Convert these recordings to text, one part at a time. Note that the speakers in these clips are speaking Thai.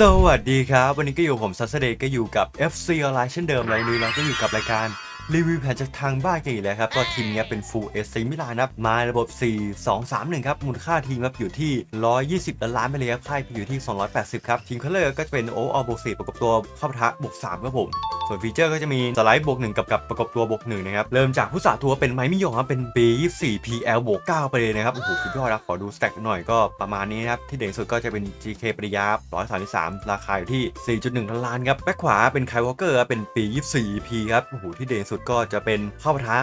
สวัสดีครับ วันนี้ก็อยู่ผมซัสเดย์ก็อยู่กับ FC ออนไลน์เช่นเดิมแล้ววันนี้เราก็อยู่กับรายการ รีวิวแผนจากทางบ้านกันอีกแล้วครับ ก็ทีมเนี้ยเป็น Full AC มิลานครับมาระบบ 4 2 3 1 ครับ มูลค่าทีมครับอยู่ที่ 120 ล้านล้านไปเลยครับค่ายอยู่ที่ 280 ครับ ทีมคัลเลอร์ก็จะเป็นโอออบวก4ประกบตัวเข้าปะทะบวก3ครับผม ส่วนฟีเจอร์ก็จะมีสไลด์บวก1กับกับประกบตัวบวก1นะครับ เริ่มจากผู้สาทัวเป็นไม้มิโยงครับ เป็น B24 PL บวก9ไปเลยนะครับ โอ้โหสุดยอดครับ ขอดูสแต็กหน่อยก็ประมาณนี้นะครับ ที่เด่นสุดก็จะเป็น GK ปริยา133 ราคาอยู่ที่ 4.1ล้านครับ แบ็คขวาเป็นไคยวอลเกอร์เป็น B24 P ครับ โอ้โหที่เด่นสุดก็จะเป็นเข้าปะทะ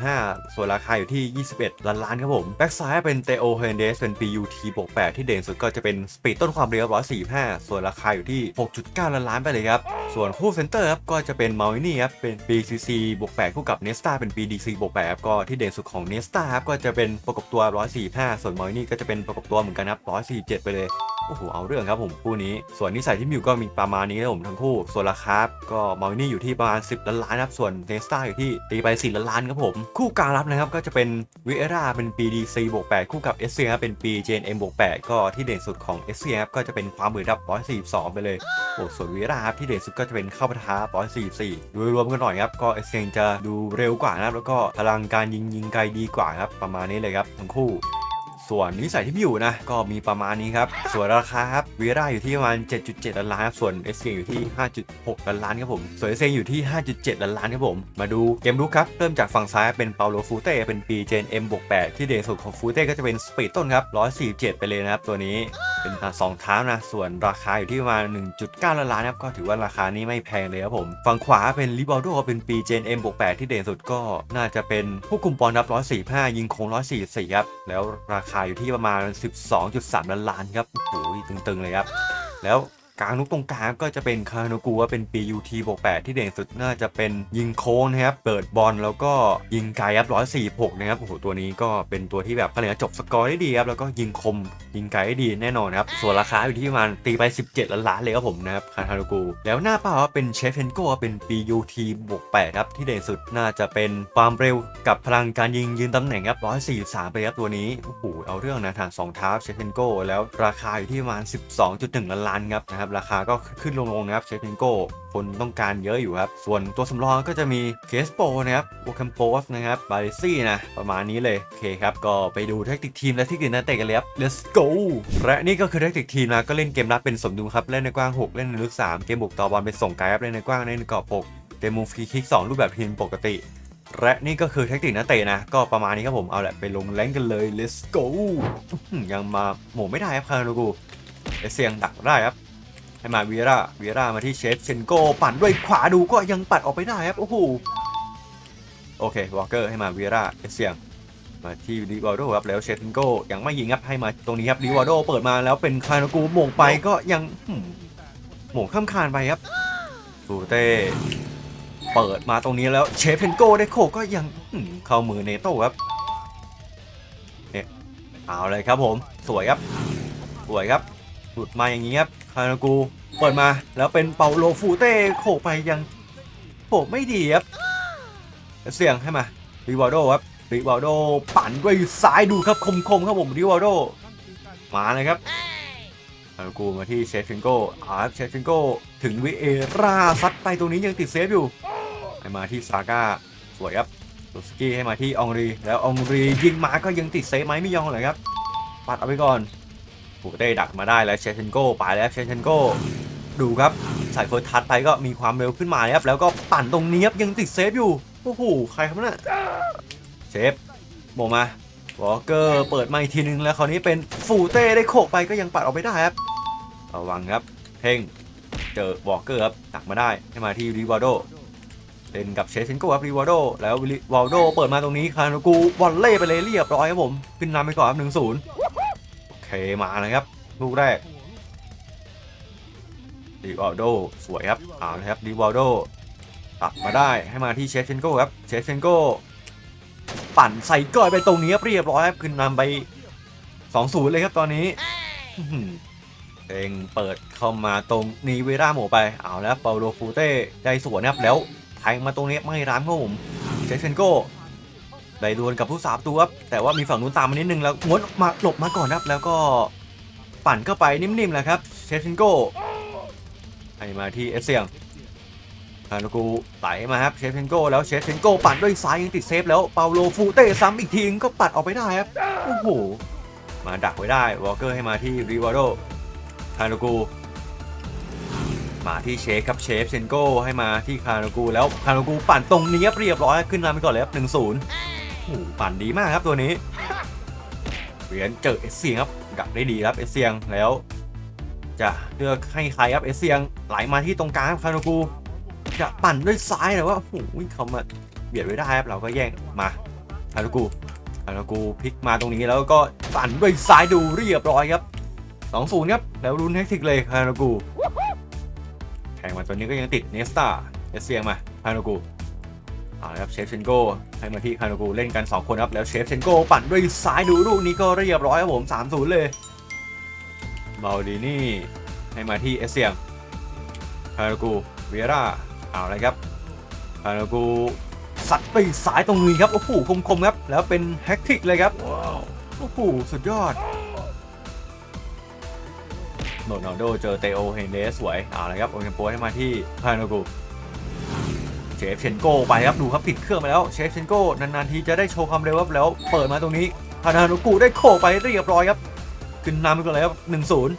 145 ส่วนราคาอยู่ที่ 21 ล้านล้านครับผม แบ็คซ้ายเป็นเตโอเฮนเดสเป็น BUT บวก8ที่เด่นสุดก็จะเป็นสปีดต้นความเร็ว145 ส่วนราคาอยู่ที่ 6.9 ล้านล้านไปเลยครับ ส่วนคู่เซนเตอร์ครับก็จะเป็นมาวินี่ครับเป็น BCC บวก8คู่กับเนสตาเป็น BDC บวก8ครับก็ที่เด่นสุดของเนสตาครับก็จะเป็นประกบตัว 145 ส่วนมาวินี่ก็จะเป็นประกบตัวเหมือนกันครับ147 ไปเลย โอ้โหเอาเรื่องครับผมคู่นี้ ส่วนนิสัยที่มีอยู่ก็มีประมาณนี้นะผมทั้งคู่ ส่วนราคาก็มาวินี่อยู่ที่ประมาณ 10 ล้านล้านครับส่วนเนสตาอยู่ที่ตีไป4ล้านล้านครับผม คู่กลางรับนะครับก็จะเป็นวิเอราเป็น BDC บวก8คู่กับ SC ครับเป็น BJNM บวก8ก็ที่เด่นสุดของ SC ครับก็จะเป็นความมือดับ142ไปเลยโอ้ส่วนวิเอราครับที่เด่นสุดก็จะเป็นเข้าปะทะ144โดยรวมกันหน่อยครับก็ SC จะดูเร็วกว่านะครับแล้วก็พลังการยิงยิงไกลดีกว่าครับประมาณนี้เลยครับทั้งคู่ ส่วนนิสัยที่มีอยู่นะ ก็มีประมาณนี้ครับ ส่วนราคาครับวีราอยู่ที่ประมาณ 7.7 ล้านล้านครับส่วนเอสเอยู่ที่ 5.6 ล้านล้านครับผม ส่วนเอสอยู่ที่ 5.7 ล้านล้านครับผม มาดูเกมลุกครับ เริ่มจากฝั่งซ้ายเป็นเปาโลฟูเต้เป็นปีเจนเอ็มบวก8ที่เด่นสุดของฟูเต้ก็จะเป็นสปีดต้นครับ147 ไปเลยนะครับตัวนี้ เป็นสองเท้านะ ส่วนราคาอยู่ที่ประมาณ 1.9 ล้านล้านครับ ก็ถือว่าราคานี้ไม่แพงเลยครับผม ฝั่งขวาเป็นลิบอลโดเป็นปีเจนเอ็มบวก8ที่เด่นสุดก็น่าจะเป็นผู้คุมบอลรับ 145 ยิงโค้ง144 ครับ แล้วราคาอยู่ที่ประมาณ 12.3 ล้านล้านครับ โอ้โหตึงๆเลยครับ แล้ว กลางนุกตรงกลางก็จะเป็นคาโนกูว่าเป็น PUT บวก8ที่เด่นสุดน่าจะเป็นยิงโค้งนะครับ เปิดบอลแล้วก็ยิงไกลครับ146นะครับโอ้โหตัวนี้ก็เป็นตัวที่แบบคะแนนจบสกอร์ได้ดีครับแล้วก็ยิงคม ยิงไกลได้ดีแน่นอนครับส่วนราคาอยู่ที่ประมาณตีไป 17ล้านล้านเลยครับผมนะครับคาโนกู แล้วหน้าเป้าว่าเป็นเชฟเฟนโกเป็น PUT บวก8ครับที่เด่นสุดน่าจะเป็นความเร็วกับพลังการยิงยืนตำแหน่งครับ143ไปครับตัวนี้โอ้โหเอาเรื่องนะทางสองท้าเชฟเฟนโกแล้วราคาอยู่ที่ประมาณ 12.1 ล้านล้านครับนะครับราคาก็ขึ้นลงๆนะครับเชฟเฟนโกคนต้องการเยอะอยู่ครับ ส่วนตัวสำรองก็จะมีเคสโปนะครับวอคัมโปสนะครับบาริซี่นะ ประมาณนี้เลยโอเคครับ ก็ไปดูแท็กติกทีมและที่กินนักเตะกันเลยครับ let's go และนี่ก็คือแท็กติกทีมนะก็เล่นเกมรับเป็นสมดุลครับ เล่นในกว้าง 6 เล่นในลึก 3 เกมบุกต่อบอลเป็นส่งไกลครับเล่นในกว้างเล่นในกรอบ6เกมมุมฟรีคิก 2 รูปแบบทีมปกติและนี่ก็คือแท็กติกนักเตะนะ ก็ประมาณนี้ครับผมเอาแหละไปลงแรงกันเลย let's go ยังมาหมไม่ได้ครับคาราโกูเอเซียงดักได้ครับ ให้มาวีราวีรามาที่เชฟเชนโกปั่นด้วยขวาดูก็ยังปัดออกไปได้ครับโอ้โหโอเควอลเกอร์ให้มาวีราเอเซียงมาที่ดิวาโดครับแล้วเชฟเชนโกยังไม่ยิงครับให้มาตรงนี้ครับดิวาโดเปิดมาแล้วเป็นคานากูหม่งไปก็ยังหม่งข้ามคานไปครับฟูเต้เปิดมาตรงนี้แล้วเชฟเชนโกได้โคก็ยังเข้ามือเนโต้ครับเนี่ยเอาเลยครับผมสวยครับสวยครับหลุดมาอย่างนี้ครับ คานากูเปิดมาแล้วเป็นเปาโลฟูเต้โขกไปยังโขกไม่ดีครับเสียงให้มาริวาโดครับริวาโดปั่นด้วยซ้ายดูครับคมๆครับผมริวาโดมาเลยครับคานากูมาที่เชฟฟิงโก้อาร์เชฟฟิงโก้ถึงวิเอราซัดไปตรงนี้ยังติดเซฟอยู่ให้มาที่ซาก้าสวยครับลูสกี้ให้มาที่อองรีแล้วอองรียิงมาก็ยังติดเซฟไหมไม่ยองเลยครับปัดเอาไปก่อน ปูเต้ดักมาได้แล้วเชฟเชนโก้ไปแล้วเชฟเชนโก้ดูครับใส่เฟิร์สทัชไปก็มีความเร็วขึ้นมาครับแล้วก็ปั่นตรงนี้ครับยังติดเซฟอยู่โอ้โหใครครับเนี่ยเชฟโบมาวอลเกอร์เปิดมาอีกทีนึงแล้วคราวนี้เป็นฟูเต้ได้โขกไปก็ยังปัดออกไปได้ครับระวังครับเพ่งเจอวอลเกอร์ครับดักมาได้ให้มาที่ริวาโดเล่นกับเชฟเชนโก้ครับริวาโดแล้วริวาโดเปิดมาตรงนี้คานากูวอลเล่ไปเลยเรียบร้อยครับผมขึ้นนำไปก่อนครับหนึ่งศูนย์ มาเลยครับ ลูกแรกดีวอลโดสวยครับเอาเลยครับดีวอลโดตัดมาได้ให้มาที่เชฟเชนโก้ครับเชฟเชนโก้ปั่นใส่ก้อยไปตรงนี้ครับเรียบร้อยครับขึ้นนำไป2-0เลยครับตอนนี้เองเปิดเข้ามาตรงนีเวราโหมไปเอาแล้วเปาโลฟูเต้ได้สวนครับแล้วแทงมาตรงนี้ไม่ร้านครับผมเชฟเชนโก้ ได้ดวลกับผู้สาบตัวครับแต่ว่ามีฝั่งนู้นตามมานิดนึงแล้วงดมาหลบมาก่อนครับ แล้วก็ปั่นเข้าไปนิ่มๆแหละครับเชฟชินโก้ให้มาที่เอสเซียงฮานุกูไหลมาครับเชฟเชนโก้แล้วเชฟเชนโก้ปัดด้วยซ้ายยังติดเซฟแล้วเปาโลฟูเต้ซ้ำอีกทีก็ปัดออกไปได้ครับโอ้โหมาดักไว้ได้วอลเกอร์ให้มาที่ริวาโดฮานุกูมาที่เชฟครับเชฟเชนโก้ให้มาที่คานุกูแล้วคานุกูปั่นตรงนี้เรียบร้อยขึ้นนำไปก่อนเลยครับหนึ่งศูนย์ โอ้โหปั่นดีมากครับตัวนี้เหรียญเจอเอสเซียงครับดักได้ดีครับเอสเซียงแล้ว จะเลือกให้ใครครับเอสเซียงไหลมาที่ตรงกลางครับคาโนกูจะปั่นด้วยซ้ายแต่ว่าโอ้โหเขามาเบียดไว้ได้ครับเราก็แย่งมาคาโนกูคาโนกูพลิกมาตรงนี้แล้วก็ปั่นด้วยซ้ายดูเรียบร้อยครับ2 0ครับแล้วรุนแฮกติกเลยคาโนกูแข่งมาตัวนี้ก็ยังติดเนสตาเอสเซียงมาคาโนกู เอาละครับเชฟเชนโกให้มาที่คาโนกูเล่นกัน 2 คนครับ แล้วเชฟเชนโกปั่นด้วยซ้ายดูลูกนี้ก็เรียบร้อยครับผม3-0 เลยเบลดีนี่ให้มาที่เอสเซียงคาโนกูเวียร่าเอาเลยครับคาโนกูสัดไปซ้ายตรงนี้ครับโอ้โหคมๆครับ แล้วเป็นแฮกทิกเลยครับโอ้โหสุดยอดโรนัลโดเจอเตโอเฮนเดสสวยเอาเลยครับโอเคโปให้มาที่คาโนกูเชฟเชนโกไปครับดูครับปิดเครื่องไปแล้วเชฟเชนโกนานๆทีจะได้โชว์ความเร็วครับแล้วเปิดมาตรงนี้ฮานานุกุได้โขกไปเรียบร้อยครับขึ้นนำไปก่อนเลยครับหนึ่งศูนย์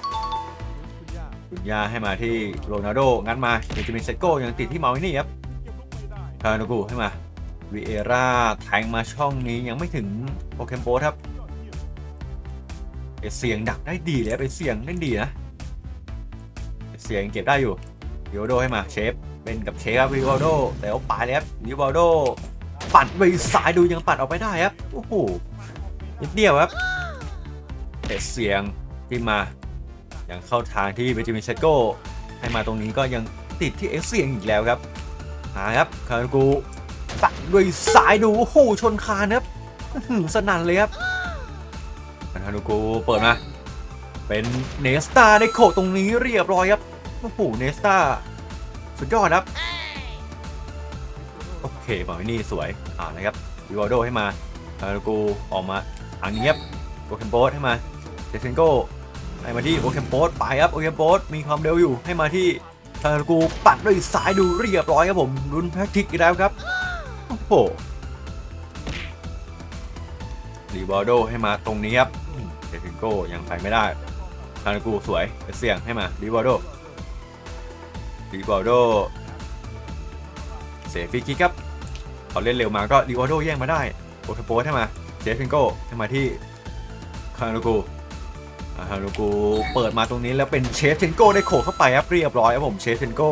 คุณยาให้มาที่โรนัลโดงั้นมาเบนจามินเซโก้ยังติดที่เมาไว้นี่ครับฮานานุกุให้มาวีเอราแทงมาช่องนี้ยังไม่ถึงโปเกมโปครับเอเสียงดักได้ดีเลยครับเอเสียงเล่นดีนะเสียงเก็บได้อยู่เดิโอโดให้มาเชฟ เป็นกับเชฟครับริวาโดแต่ว่าปลายเลยครับริวาโดปั่นไปซ้ายดูยังปั่นออกไปได้ครับโอ้โหนิดเดียวครับแต่เสียงที่มายังเข้าทางที่เบจิมินเชโกให้มาตรงนี้ก็ยังติดที่เอ็กเซียงอีกแล้วครับหาครับคาร์กูปั่นด้วยซ้ายดูโอ้โหชนคานครับสนั่นเลยครับคาร์กูเปิดมาเป็นเนสตาในโขตรงนี้เรียบร้อยครับโอ้โหเนสตา สุดยอดครับ โอเคบอลนี่สวย อ่านะครับวิวาโดให้มาคาร์กูออกมาทางนี้ครับโอเคมโปสให้มาเจสเซนโกให้มาที่โอเคมโปสไปครับโอเคมโปสมีความเร็วอยู่ให้มาที่คาร์กูปัดด้วยซ้ายดูเรียบร้อยครับผมรุนแพ็กทิกอีกแล้วครับโอ้โหรีวาโดให้มาตรงนี้ครับเจสเซนโกยังไปไม่ได้คาร์กูสวยเสี่ยงให้มารีวาโด ริวาโดเสียฟรีคิกครับพอเล่นเร็วมาก็ริวาโดแย่งมาได้โอเคโปสให้มาเจฟฟิงโก้ให้มาที่คานูกูคานูกูเปิดมาตรงนี้แล้วเป็นเชฟเทนโก้ได้โขเข้าไปครับเรียบร้อยครับผมเชฟเทนโก้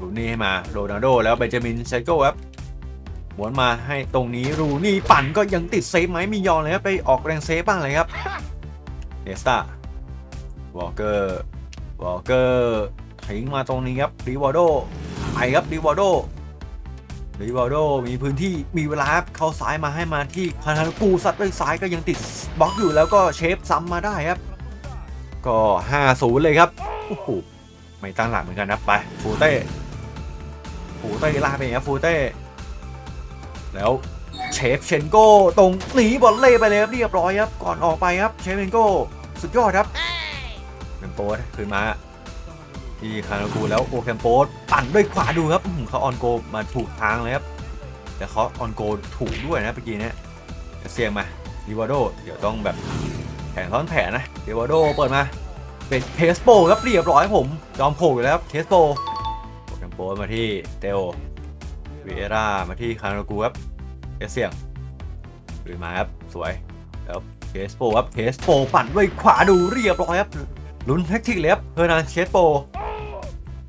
รูนี่ให้มาโรนัลโดแล้วเบนจามินเซโก้ครับหวนมาให้ตรงนี้รูนี่ปั่นก็ยังติดเซฟไหมมียอนเลยครับไปออกแรงเซฟบ้างเลยครับเนสตาวอลเกอร์ วอลเกอร์ทิ้งมาตรงนี้ครับริวาโดไปครับริวาโดริวาโดมีพื้นที่มีเวลาครับเข้าซ้ายมาให้มาที่คานากูซัดด้วยซ้ายก็ยังติดบล็อกอยู่แล้วก็เชฟซ้ำมาได้ครับ ก็5-0เลยครับโอ้โหไม่ตั้งหลักเหมือนกันนะไปฟูเต้ฟูเต้ลาไปอย่างเงี้ยฟูเต้แล้วเชฟเชนโก้ตรงหนีบอลเล่ไปเลยครับเรียบร้อยครับก่อนออกไปครับเชฟเชนโก้สุดยอดครับ โปสคืนมาที่คานากูแล้วโอเคมโปสปั่นด้วยขวาดูครับเขาออนโกมาถูกทางเลยครับแต่เขาออนโกถูกด้วยนะเมื่อกี้เนี้ยเสี่ยงมาดิวาโดเดี๋ยวต้องแบบแผนซ้อนแผนนะดิวาโดเปิดมาเป็นเทสโปครับเรียบร้อยผมยอมโผล่อยู่แล้วครับเทสโปโอเคมโปสมาที่เตโอวีเอรามาที่คานากูครับเสี่ยงคืนมาครับสวยแล้วเทสโปครับเทสโปปั่นด้วยขวาดูเรียบร้อยครับ ลุ้นแท็กติกเลยครับเฮอร์นานเชสโป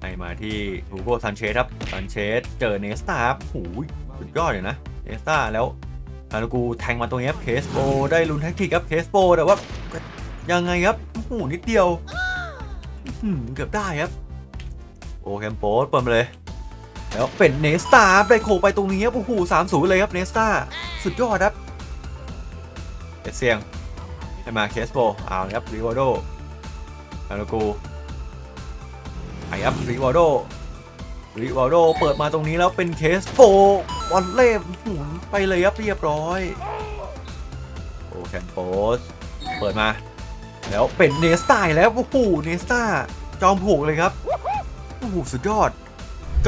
ให้มาที่ฮูโกซันเชสครับซันเชสเจอเนสตาครับหูยสุดยอดเลยนะเนสตาแล้วฮานูกูแทงมาตรงนี้ครับเคสโปได้ลุ้นแท็กติกครับเคสโปแต่ว่ายังไงครับโอ้โหนิดเดียวเกือบได้ครับ โอแคมโปสเปิดมาเลย แล้วเป็นเนสตาได้โขกไปตรงนี้ครับโอ้โหสามศูนย์เลยครับเนสตาสุดยอดครับเอเซียงให้มาเคสโปเอาครับริวโด แล้วกูไปครับริวาโดริวาโดเปิดมาตรงนี้แล้วเป็นเคสโฟบอลเล่หมุนไปเลยครับเรียบร้อยโอแคนโปสเปิดมา แล้วเป็นเนสตาแล้วโอ้โหเนสตาจอมผูกเลยครับโอ้โหสุดยอด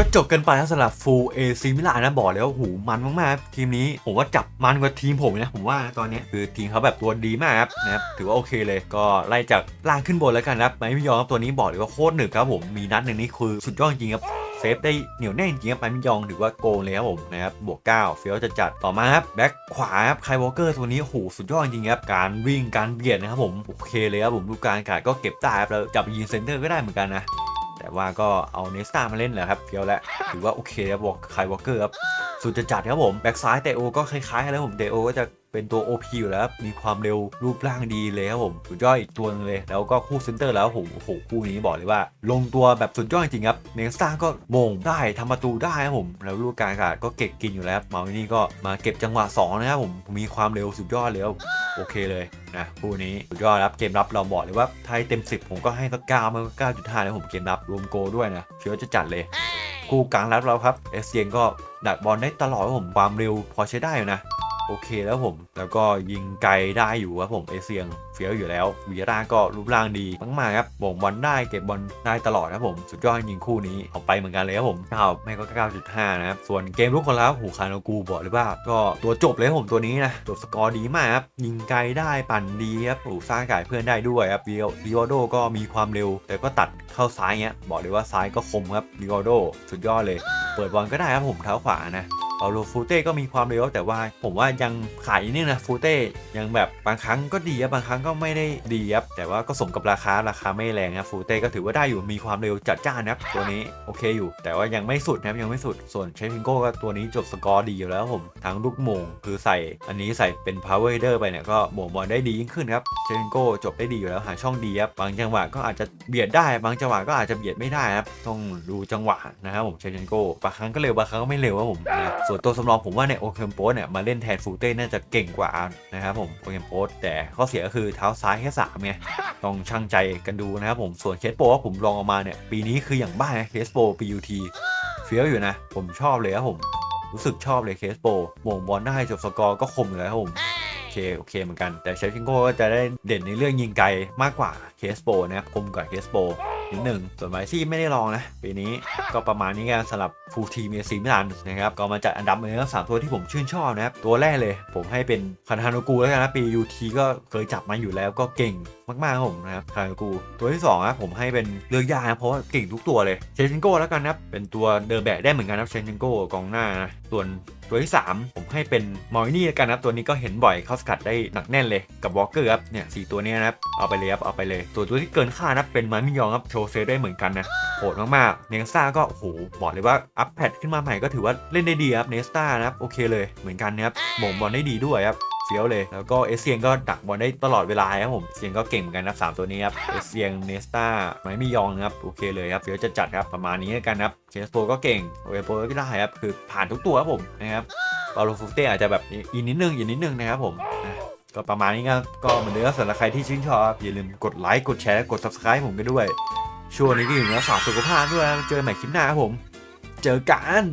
ก็จบกันไปนะสำหรับ Full AC มิลานนะบอกเลยว่าโอ้โหมันมากๆทีมนี้ผมว่าจับมันกว่าทีมผมนะผมว่าตอนนี้คือทีมเขาแบบตัวดีมากครับนะครับถือว่าโอเคเลยก็ไล่จากล่างขึ้นบนแล้วกันนะครับไม่ไม่ยอมครับตัวนี้บอกเลยว่าโคตรหนึบครับผมมีนัดหนึ่งนี่คือสุดยอดจริงครับเซฟได้เหนียวแน่นจริงครับไปมิยองถือว่าโกงเลยครับผมนะครับบวก 9 เฟียวจะจัดต่อมาครับแบ็คขวาครับไคลวอลเกอร์ตัวนี้โอ้โหสุดยอดจริงครับการวิ่งการเบียดนะครับผมโอเคเลยครับผมลูกการกาดก็เก็บได้ครับแล้วจับยิงเซนเตอร์ก็ได้เหมือนกันนะ แต่ว่าก็เอาเนสตามาเล่นแหละครับเพียวแล้วถือว่าโอเคครับวอลไควอลเกอร์ครับ สุดจะจัดครับผม แบ็คซ้ายเตโอก็คล้ายๆกันแล้วผมเตโอก็จะเป็นตัว OP อยู่แล้ว มีความเร็วรูปร่างดีเลยครับผม สุดยอดอีกตัวนึงเลย แล้วก็คู่เซนเตอร์แล้วผมโอ้โหคู่นี้บอกเลยว่า ลงตัวแบบสุดยอดจริงครับ เนสตาก็มงได้ทำประตูได้ครับผม แล้วลูกกางอากาศก็เก็บกินอยู่แล้วมาวินี่ก็มาเก็บจังหวะ 2 นะครับผม มีความเร็วสุดยอดเลยครับโอเคเลยนะคู่นี้สุดยอดครับเกมรับเราบอกเลยว่าไทยเต็ม 10 ผมก็ให้สักเก้ามันก็เก้าจุดห้าแล้วผมเกมรับรวมโกด้วยนะเชื่อจะจัดเลย กูกลางรับเราครับเอสเซียนก็ดักบอลได้ตลอดผมความเร็วพอใช้ได้อยู่นะ โอเคแล้วผม แล้วก็ยิงไกลได้อยู่ครับผมเอเซียงเฟี้ยวอยู่แล้ววีราก็รูปร่างดีมากๆครับบ่งบอลได้เก็บบอลได้ตลอดครับผม สุดยอดจริงคู่นี้เอาไปเหมือนกันเลยครับผมเก้าไม่ก็ 9.5 นะครับ ส่วนเกมลุกคนแล้วหูคาโนกูบอกเลยว่า ก็ตัวจบเลยผมตัวนี้นะจบสกอร์ดีมากครับยิงไกลได้ปั่นดีครับโอ้สร้างกายเพื่อนได้ด้วยครับวิโอวิโอโดก็มีความเร็ว แต่ก็ตัดเข้าซ้ายเงี้ยบอกเลยว่าซ้ายก็คมครับวิโอโดสุดยอดเลย เปิดบอลก็ได้ครับผมเท้าขวานะ เปาโลฟูเต้ก็มีความเร็วแต่ว่า ผมว่ายังขายนี่นะฟูเต้ยังแบบบางครั้งก็ดีครับบางครั้งก็ไม่ได้ดีครับแต่ว่าก็สมกับราคาราคาไม่แรงนะฟูเต้ก็ถือว่าได้อยู่มีความเร็วจัดจ้านนะครับตัวนี้โอเคอยู่ แต่ว่ายังไม่สุดนะครับยังไม่สุดส่วนเชฟิงโก้ก็ตัวนี้จบสกอร์ดีอยู่แล้วผมทั้งลูกโมงคือใส่อันนี้ใส่เป็น power header ไปเนี่ยก็โมงบอลได้ดียิ่งขึ้นครับเชฟิงโก้จบได้ดีอยู่แล้วหาช่องดีครับบางจังหวะก็อาจจะเบียดได้บางจังหวะก็อาจจะเบียดไม่ได้ครับต้องดูจังหวะนะครับผมเชฟฟิงโก้บางครั้งก็เร็วบางครั้งก็ไม่เร็วครับผมนะส่วนตัวสำรองผมว่าเนี่ยโอเคมโปสเนี่ยมาเล่นแทนฟูเต้น่าจะเก่งกว่านะครับผมโอเคมโปสแต่ข้อเสียก็คือเท้าซ้ายแค่สามไงต้องช่างใจกันดูนะครับผมส่วนเคสโปว่าผมลองออกมาเนี่ยปีนี้คืออย่างบ้าเคสโป PUT เฟี้ยวอยู่นะ ผมชอบเลยครับผมรู้สึกชอบเลยเคสโปโมงบอลได้จบสกอร์ก็คมอยู่แล้วครับผมโอเคโอเคเหมือนกันแต่เชฟชิงโก้ก็จะได้เด่นในเรื่องยิงไกลมากกว่าเคสโปนะครับคมกว่าเคสโป นิดหนึ่งส่วนไมซี่ไม่ได้ลองนะปีนี้ก็ประมาณนี้กันสำหรับฟูลทีมเอซีมิลานนะครับก็มาจัดอันดับเลยนะสามตัวที่ผมชื่นชอบนะครับตัวแรกเลย ผมให้เป็นคานานุกูแล้วกันนะปียูทีก็เคยจับมาอยู่แล้วก็เก่งมากๆผมนะครับคานานุกูตัวที่2นะผมให้เป็นเลือกยากนะเพราะว่าเก่งทุกตัวเลยเชชิงโก้แล้วกันนะครับเป็นตัวเดินแบกได้เหมือนกันนะเชชิงโก้กองหน้านะส่วน ตัวที่ 3 ผมให้เป็นมอยนี่แล้วกันนะครับตัวนี้ก็เห็นบ่อยเข้าสกัดได้หนักแน่นเลยกับวอลเกอร์ครับเนี่ยสตัวนี้นะครับเอาไปเลยครับเอาไปเลยตัวตัวที่เกินค่านะเป็นมามิยองครับโชว์เซได้เหมือนกันนะโหดมากๆเนสตาก็โหบอกเลยว่าอัพแพดขึ้นมาใหม่ก็ถือว่าเล่นได้ดีครับเนสตานะครับโอเคเลยเหมือนกันนะครับหม่งบอลได้ดีด้วยครับ ฟี้ยวเลย แล้วก็เอเซียนก็ดักบอลได้ตลอดเวลาครับผมเซียนก็เก่งเหมือนกันนะสามตัวนี้ครับเอเซียนเนสตาไมมิยองนะครับโอเคเลยครับเฟี้ยวจะจัดครับประมาณนี้กันครับเชสโปก็เก่งโอเอโปก็ได้ครับคือผ่านทุกตัวครับผมนะครับเปาโลฟูเต้อาจจะแบบอีกนิดนึงอีกนิดนึงนะครับผมก็ประมาณนี้ก็ก็เหมือนเดิมสำหรับใครที่ชื่นชอบอย่าลืมกดไลค์กดแชร์กด subscribe ผมกันด้วยช่วงนี้ก็อยู่ในรักษาสุขภาพด้วยเจอใหม่คลิปหน้าครับผม เจอกัน